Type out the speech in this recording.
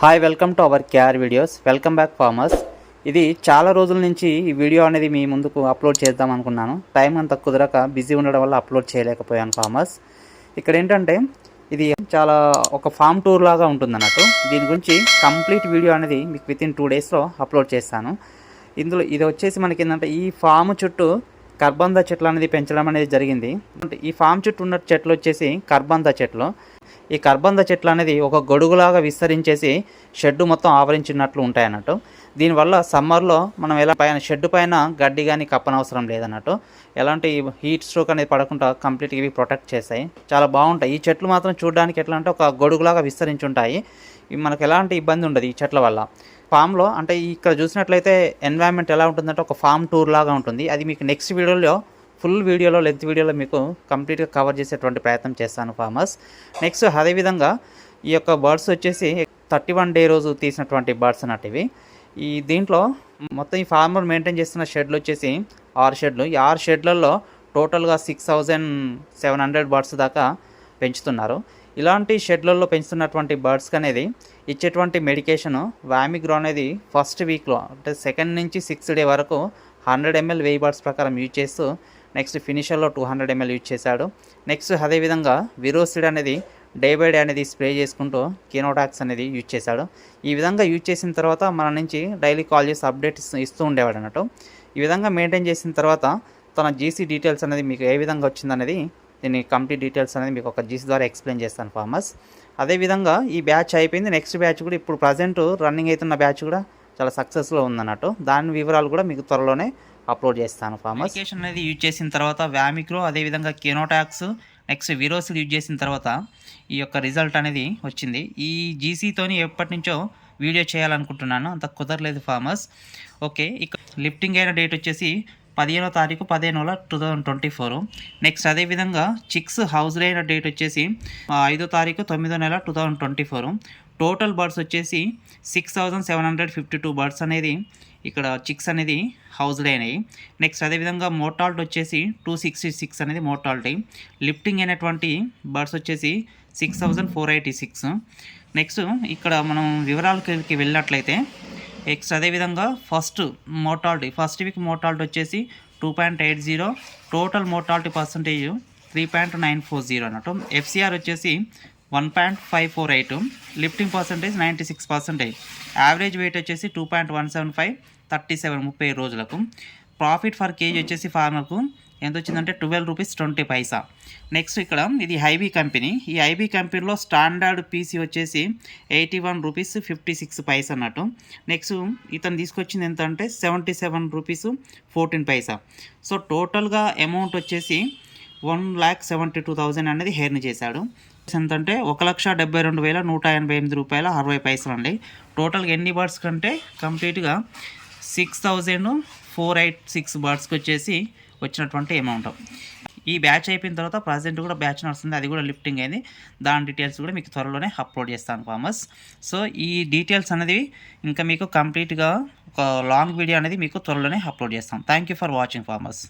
Hi welcome to our KR videos welcome back farmers ఇది చాలా రోజుల నుంచి ఈ వీడియో అనేది మీ ముందుకు అప్లోడ్ చేద్దాం అనుకున్నాను. టైం అంత కుదరక బిజీ ఉండడం వల్ల అప్లోడ్ చేయలేకపోయాను ఫార్మర్స్ ఇక్కడ ఏంటంటే ఇది చాలా ఒక ఫామ్ టూర్ లాగా ఉంటుంది అన్నట్టు దీని గురించి కంప్లీట్ వీడియో అనేది మీకు విత్ ఇన్ టూ డేస్లో అప్లోడ్ చేస్తాను. ఇందులో ఇది వచ్చేసి మనకి ఏంటంటే ఈ ఫామ్ చుట్టూ కర్బంద చెట్లు అనేది పెంచడం అనేది జరిగింది. ఈ ఫామ్ చుట్టూ ఉన్న చెట్లు వచ్చేసి కర్బంద చెట్లు. ఈ కర్బంద చెట్లు అనేది ఒక గొడుగులాగా విస్తరించేసి షెడ్ మొత్తం ఆవరించినట్లు ఉంటాయి అన్నట్టు దీనివల్ల సమ్మర్లో మనం ఎలా పైన షెడ్ పైన గడ్డి కానీ కప్పనవసరం లేదన్నట్టు. ఎలాంటి హీట్ స్ట్రోక్ అనేది పడకుండా కంప్లీట్గా ఇవి ప్రొటెక్ట్ చేస్తాయి చాలా బాగుంటాయి. ఈ చెట్లు మాత్రం చూడడానికి ఎట్లా అంటే ఒక గొడుగులాగా విస్తరించి ఉంటాయి ఇవి మనకు ఎలాంటి ఇబ్బంది ఉండదు ఈ చెట్ల వల్ల. ఫామ్లో అంటే ఇక్కడ చూసినట్లయితే ఎన్వైరన్మెంట్ ఎలా ఉంటుందంటే ఒక ఫామ్ టూర్ లాగా ఉంటుంది. అది మీకు నెక్స్ట్ వీడియోలో ఫుల్ వీడియోలో లెంత్ వీడియోలో మీకు కంప్లీట్గా కవర్ చేసేటువంటి ప్రయత్నం చేస్తాను ఫార్మర్స్. నెక్స్ట్ అదేవిధంగా ఈ యొక్క బర్డ్స్ వచ్చేసి థర్టీ వన్ డే రోజు తీసినటువంటి బర్డ్స్ అన్నట్టు ఈ దీంట్లో మొత్తం ఈ ఫార్మర్ మెయింటైన్ చేస్తున్న షెడ్లు వచ్చేసి ఆరు షెడ్లు. ఈ ఆరు షెడ్లలో టోటల్గా six thousand seven hundred birds దాకా పెంచుతున్నారు. ఇలాంటి షెడ్లలో పెంచుతున్నటువంటి బర్డ్స్కి అనేది ఇచ్చేటువంటి మెడికేషన్ వామిగ్రో అనేది ఫస్ట్ వీక్లో అంటే సెకండ్ నుంచి సిక్స్త్ డే వరకు హండ్రెడ్ ఎంఎల్ వెయ్యి బర్డ్స్ ప్రకారం యూజ్ చేస్తూ నెక్స్ట్ ఫినిషర్లో టూ హండ్రెడ్ ఎంఎల్ యూజ్ చేశాడు. నెక్స్ట్ అదేవిధంగా విరోసిడ్ అనేది డే బై డే అనేది స్ప్రే చేసుకుంటూ కినోటాక్స్ అనేది యూజ్ చేశాడు. ఈ విధంగా యూజ్ చేసిన తర్వాత మన నుంచి డైలీ కాల్ చేసి అప్డేట్ ఇస్తూ ఉండేవాడు అన్నట్టు. ఈ విధంగా మెయింటైన్ చేసిన తర్వాత తన జీసీ డీటెయిల్స్ అనేది మీకు ఏ విధంగా వచ్చిందనేది దీని కంప్లీట్ డీటెయిల్స్ అనేది మీకు ఒక జీసీ ద్వారా ఎక్స్ప్లెయిన్ చేస్తాను ఫార్మర్స్. అదేవిధంగా ఈ బ్యాచ్ అయిపోయింది. నెక్స్ట్ బ్యాచ్ కూడా ఇప్పుడు ప్రజెంట్ రన్నింగ్ అవుతున్న బ్యాచ్ కూడా చాలా సక్సెస్లో ఉందన్నట్టు. దాని వివరాలు కూడా మీకు త్వరలోనే అప్లోడ్ చేస్తాను ఫార్మర్స్ అనేది యూజ్ చేసిన తర్వాత వ్యామిక్రో అదేవిధంగా కెనోటాక్స్ నెక్స్ట్ విరోసిల్ యూజ్ చేసిన తర్వాత ఈ యొక్క రిజల్ట్ అనేది వచ్చింది. ఈ జీసీతోని ఎప్పటి నుంచో వీడియో చేయాలనుకుంటున్నాను. అంత కుదరలేదు ఫార్మర్స్ ఓకే ఇక లిఫ్టింగ్ అయిన డేట్ వచ్చేసి పదిహేనో తారీఖు పదిహేను నెల two thousand twenty four next అదేవిధంగా చిక్స్ హౌస్ అయిన డేట్ వచ్చేసి ఐదో తారీఖు తొమ్మిదో నెల two thousand twenty four total birds వచ్చేసి six thousand seven hundred fifty two birds అనేది ఇక్కడ చిక్స్ అనేది హౌస్డ్ అయినాయి. నెక్స్ట్ అదేవిధంగా మోటాల్ట్ వచ్చేసి టూ సిక్స్టీ సిక్స్ అనేది మోటాల్టీ లిఫ్టింగ్ అయినటువంటి బర్డ్స్ వచ్చేసి six thousand four eighty six. Next ఇక్కడ మనం వివరాలకి వెళ్ళినట్లయితే నెక్స్ట్ అదేవిధంగా first mortality first week mortality వచ్చేసి two point eight zero total mortality percentage three point nine four zero అన్నట్టు. ఎఫ్సిఆర్ వచ్చేసి one point five four eight lifting percentage ninety six percentage average weight వచ్చేసి two point one seven five thirty seven ముప్పై రోజులకు. Profit per KG వచ్చేసి ఫార్మర్కు ఎంత వచ్చిందంటే twelve rupees twenty paisa next ఇక్కడ ఇది హైబీ కంపెనీ ఈ ఐబీ కంపెనీలో స్టాండర్డ్ పీసీ వచ్చేసి eighty one rupees fifty six paisa అన్నట్టు. నెక్స్ట్ ఇతను తీసుకొచ్చింది ఎంత అంటే seventy seven rupees fourteen paisa so టోటల్గా అమౌంట్ వచ్చేసి one lakh seventy two thousand అనేది హెర్న్ చేశాడు. ఎంత అంటే ఒక లక్ష డెబ్బై రెండు వేల నూట ఎనభై ఎనిమిది రూపాయల అరవై పైసలు అండి టోటల్గా ఎన్ని బర్డ్స్ కంటే కంప్లీట్గా six thousand four eight six బర్డ్స్కి వచ్చేసి వచ్చినటువంటి అమౌంట్ ఈ బ్యాచ్ అయిపోయిన తర్వాత ప్రజెంట్ కూడా బ్యాచ్ నడుస్తుంది. అది కూడా లిఫ్టింగ్ అయింది. దాని డీటెయిల్స్ కూడా మీకు త్వరలోనే అప్లోడ్ చేస్తాను ఫార్మర్స్ సో ఈ డీటెయిల్స్ అనేది ఇంకా మీకు కంప్లీట్గా ఒక లాంగ్ వీడియో అనేది మీకు త్వరలోనే అప్లోడ్ చేస్తాం. Thank you for watching farmers